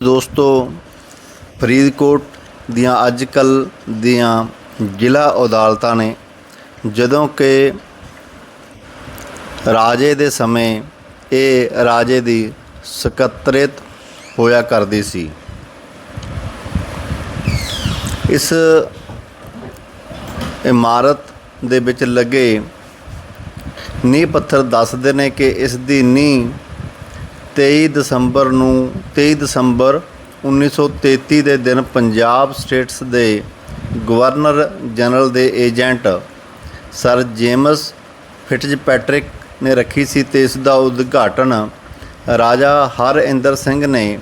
ਦੋਸਤੋ, ਫਰੀਦਕੋਟ ਦੀਆਂ ਅੱਜ ਕੱਲ ਦੀਆਂ ਜ਼ਿਲ੍ਹਾ ਅਦਾਲਤਾਂ ਨੇ ਜਦੋਂ ਕਿ ਰਾਜੇ ਦੇ ਸਮੇਂ ਇਹ ਰਾਜੇ ਦੀ ਸਕੱਤਰੇਤ ਹੋਇਆ ਕਰਦੀ ਸੀ। ਇਸ ਇਮਾਰਤ ਦੇ ਵਿੱਚ ਲੱਗੇ ਨੀਂਹ ਪੱਥਰ ਦੱਸਦੇ ਨੇ ਕਿ ਇਸ ਦੀ ਨੀਂਹ 23 ਦਸੰਬਰ ਨੂੰ 23 ਦਸੰਬਰ 1933 ਦੇ ਦਿਨ ਪੰਜਾਬ ਸਟੇਟਸ ਦੇ ਗਵਰਨਰ ਜਨਰਲ ਦੇ ਏਜੰਟ ਸਰ ਜੇਮਸ ਫਿਟਜ਼ਪੈਟਰਿਕ ਨੇ ਰੱਖੀ ਸੀ ਤੇ ਇਸ ਦਾ ਉਦਘਾਟਨ ਰਾਜਾ ਹਰਇੰਦਰ ਸਿੰਘ ਨੇ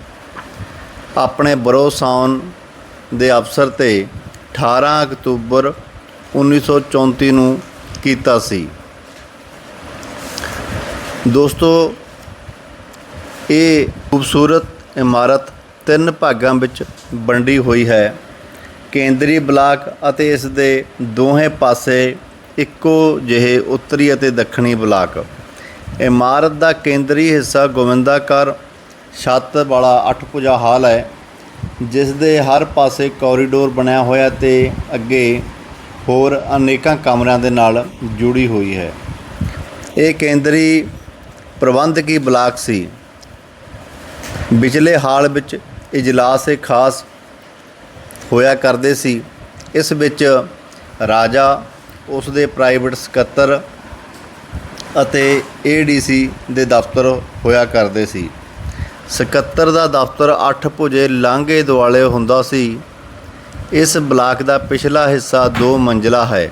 ਆਪਣੇ ਬਰੋਸਾਉਨ ਦੇ ਅਵਸਰ ਤੇ 18 ਅਕਤੂਬਰ 1934 ਨੂੰ ਕੀਤਾ ਸੀ। ਦੋਸਤੋ ਇਹ ਖੂਬਸੂਰਤ ਇਮਾਰਤ ਤਿੰਨ ਭਾਗਾਂ ਵਿੱਚ ਵੰਡੀ ਹੋਈ ਹੈ। ਕੇਂਦਰੀ ਬਲਾਕ ਅਤੇ ਇਸ ਦੇ ਦੋਹੇ ਪਾਸੇ ਇੱਕੋ ਜਿਹੇ ਉੱਤਰੀ ਅਤੇ ਦੱਖਣੀ ਬਲਾਕ। ਇਮਾਰਤ ਦਾ ਕੇਂਦਰੀ ਹਿੱਸਾ ਗੋਵਿੰਦਾਕਾਰ ਛੱਤ ਵਾਲਾ ਅੱਠ ਭੁਜਾ ਹਾਲ ਹੈ, ਜਿਸ ਦੇ ਹਰ ਪਾਸੇ ਕੋਰੀਡੋਰ ਬਣਿਆ ਹੋਇਆ ਤੇ ਅੱਗੇ ਹੋਰ ਅਨੇਕਾਂ ਕਮਰਿਆਂ ਦੇ ਨਾਲ ਜੁੜੀ ਹੋਈ ਹੈ। ਇਹ ਕੇਂਦਰੀ ਪ੍ਰਬੰਧਕੀ ਬਲਾਕ ਸੀ। ਵਿਚਲੇ ਹਾਲ ਵਿੱਚ ਇਜਲਾਸ ਇੱਕ ਖਾਸ ਹੋਇਆ ਕਰਦੇ ਸੀ। ਇਸ ਵਿੱਚ ਰਾਜਾ ਉਸ ਦੇ ਪ੍ਰਾਈਵੇਟ ਸਕੱਤਰ ਅਤੇ ਏਡੀਸੀ ਦੇ ਦਫ਼ਤਰ ਹੋਇਆ ਕਰਦੇ ਸੀ। ਸਕੱਤਰ ਦਾ ਦਫ਼ਤਰ 8 ਭੁਜੇ ਲਾਂਘੇ ਦੁਆਲੇ ਹੁੰਦਾ ਸੀ। ਇਸ ਬਲਾਕ ਦਾ ਪਿਛਲਾ ਹਿੱਸਾ ਦੋ ਮੰਜ਼ਲਾ ਹੈ।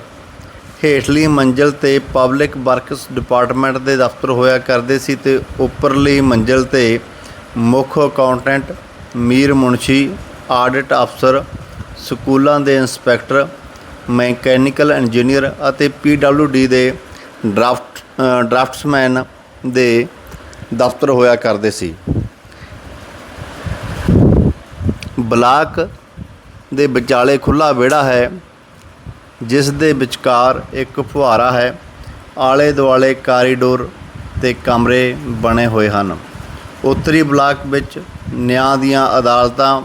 ਹੇਠਲੀ ਮੰਜ਼ਲ ਤੇ ਪਬਲਿਕ ਵਰਕਸ ਡਿਪਾਰਟਮੈਂਟ ਦੇ ਦਫ਼ਤਰ ਹੋਇਆ ਕਰਦੇ ਸੀ ਤੇ ਉੱਪਰਲੀ ਮੰਜ਼ਲ ਤੇ ਮੁੱਖ ਅਕਾਊਂਟੈਂਟ ਮੀਰ ਮੁਨਸ਼ੀ, ਆਡਿਟ ਅਫਸਰ, ਸਕੂਲਾਂ ਦੇ ਇੰਸਪੈਕਟਰ, ਮੈਕੈਨੀਕਲ ਇੰਜੀਨੀਅਰ ਅਤੇ ਡੀ ਦੇ ਡਰਾਫਟ ਡਰਾਫਟਸਮੈਨ ਦੇ ਦਫ਼ਤਰ ਹੋਇਆ ਕਰਦੇ ਸੀ। ਬਲਾਕ ਦੇ ਵਿਚਾਲੇ ਖੁੱਲਾ ਵਿਹੜਾ ਹੈ, ਜਿਸ ਦੇ ਵਿਚਕਾਰ ਇੱਕ ਫੁਹਾਰਾ ਹੈ। ਆਲੇ ਦੁਆਲੇ ਕਾਰੀਡੋਰ ਤੇ ਕਮਰੇ ਬਣੇ ਹੋਏ ਹਨ। ਉੱਤਰੀ ਬਲਾਕ ਵਿੱਚ ਨਿਆਂ ਦੀਆਂ ਅਦਾਲਤਾਂ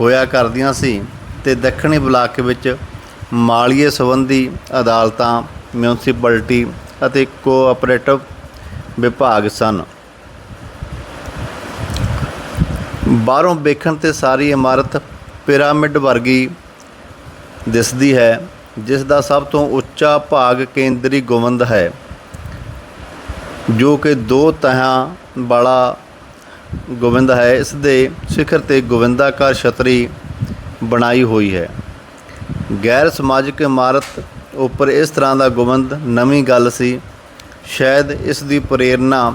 ਹੋਇਆ ਕਰਦੀਆਂ ਸੀ ਤੇ ਦੱਖਣੀ ਬਲਾਕ ਵਿੱਚ ਮਾਲੀਏ ਸੰਬੰਧੀ ਅਦਾਲਤਾਂ ਮਿਊਨਿਸਪੈਲਿਟੀ ਅਤੇ ਕੋਆਪਰੇਟਿਵ ਵਿਭਾਗ ਸਨ। ਬਾਹਰੋਂ ਵੇਖਣ ਤੇ ਸਾਰੀ ਇਮਾਰਤ ਪਿਰਾਮਿਡ ਵਰਗੀ ਦਿਸਦੀ ਹੈ, ਜਿਸ ਦਾ ਸਭ ਤੋਂ ਉੱਚਾ ਭਾਗ ਕੇਂਦਰੀ ਗੁੰਬਦ ਹੈ, ਜੋ ਕਿ ਦੋ ਤਹਾਂ ਵਾਲਾ ਗੋਬਿੰਦ ਹੈ, ਇਸ ਦੇ ਸਿਖਰ ਤੇ ਗੋਬਿੰਦਾਕਾਰ ਛਤਰੀ ਬਣਾਈ ਹੋਈ ਹੈ। ਗੈਰ ਸਮਾਜਿਕ ਇਮਾਰਤ ਉੱਪਰ ਇਸ ਤਰ੍ਹਾਂ ਦਾ ਗੋਬਿੰਦ ਨਵੀਂ ਗੱਲ ਸੀ। ਸ਼ਾਇਦ ਇਸ ਦੀ ਪ੍ਰੇਰਣਾ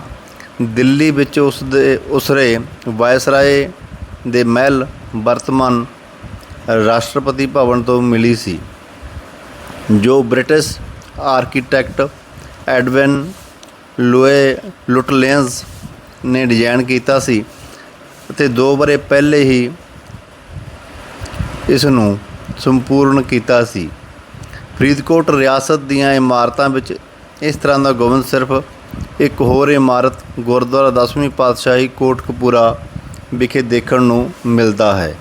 ਦਿੱਲੀ ਵਿੱਚ ਉਸ ਦੇ, ਉਸਰੇ ਵਾਇਸਰਾਏ ਦੇ ਮਹਿਲ ਵਰਤਮਾਨ ਰਾਸ਼ਟਰਪਤੀ ਭਵਨ ਤੋਂ ਮਿਲੀ ਸੀ, ਜੋ ਬ੍ਰਿਟਿਸ਼ ਆਰਕੀਟੈਕਟ ਐਡਵਿਨ ਲੂਏ ਲੁਟਲੇਂਸ ਨੇ ਡਿਜ਼ਾਈਨ ਕੀਤਾ ਸੀ ਅਤੇ ਦੋ ਬਰੇ ਪਹਿਲੇ ਹੀ ਇਸ ਨੂੰ ਸੰਪੂਰਨ ਕੀਤਾ ਸੀ। ਫਰੀਦਕੋਟ ਰਿਆਸਤ ਦੀਆਂ ਇਮਾਰਤਾਂ ਵਿੱਚ ਇਸ ਤਰ੍ਹਾਂ ਦਾ ਗੋਬਿੰਦ ਸਿਰਫ ਇੱਕ ਹੋਰ ਇਮਾਰਤ ਗੁਰਦੁਆਰਾ ਦਸਵੀਂ ਪਾਤਸ਼ਾਹੀ ਕੋਟਕਪੂਰਾ ਵਿਖੇ ਦੇਖਣ ਨੂੰ ਮਿਲਦਾ ਹੈ।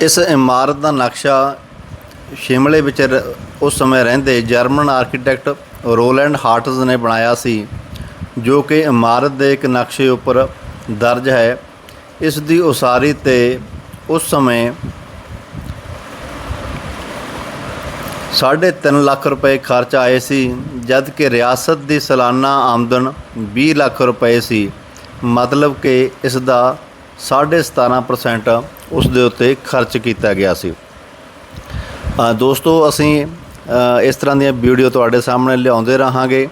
ਇਸ ਇਮਾਰਤ ਦਾ ਨਕਸ਼ਾ ਸ਼ਿਮਲੇ ਵਿੱਚ ਰ- ਉਸ ਸਮੇਂ ਰਹਿੰਦੇ ਜਰਮਨ ਆਰਕੀਟੈਕਟ ਰੋਲੈਂਡ ਹਾਰਟਜ਼ ਨੇ ਬਣਾਇਆ ਸੀ, ਜੋ ਕਿ ਇਮਾਰਤ ਦੇ ਇੱਕ ਨਕਸ਼ੇ ਉੱਪਰ ਦਰਜ ਹੈ। ਇਸ ਦੀ ਉਸਾਰੀ ਤੇ ਉਸ ਸਮੇਂ 3.5 ਲੱਖ ਰੁਪਏ ਖਰਚ ਆਏ ਸੀ ਜਦ ਕਿ ਰਿਆਸਤ ਦੀ ਸਾਲਾਨਾ ਆਮਦਨ 20 ਲੱਖ ਰੁਪਏ ਸੀ। ਮਤਲਬ ਕਿ ਇਸ ਦਾ 17.5% ਉਸ ਦੇ ਉੱਤੇ ਖਰਚ ਕੀਤਾ ਗਿਆ ਸੀ। ਦੋਸਤੋ, ਅਸੀਂ ਇਸ ਤਰ੍ਹਾਂ ਦੀਆਂ ਵੀਡੀਓ ਤੁਹਾਡੇ ਸਾਹਮਣੇ ਲਿਆਉਂਦੇ ਰਹਾਂਗੇ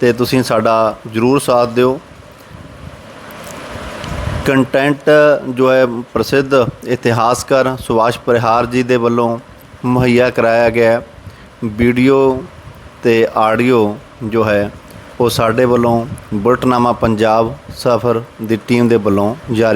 ਤੇ ਤੁਸੀਂ ਸਾਡਾ ਜਰੂਰ ਸਾਥ ਦਿਓ। ਕੰਟੈਂਟ ਜੋ ਹੈ ਪ੍ਰਸਿੱਧ ਇਤਿਹਾਸਕਾਰ ਸੁਭਾਸ਼ ਪਰਿਹਾਰ ਜੀ ਦੇ ਵੱਲੋਂ ਮੁਹੱਈਆ ਕਰਾਇਆ ਗਿਆ ਵੀਡੀਓ ਤੇ ਆਡੀਓ ਜੋ ਹੈ, ਉਹ ਸਾਡੇ ਵੱਲੋਂ ਬੁਲਟਨਾਮਾ ਪੰਜਾਬ ਸਫਰ ਦੀ ਟੀਮ ਦੇ ਵੱਲੋਂ ਜਾਰੀ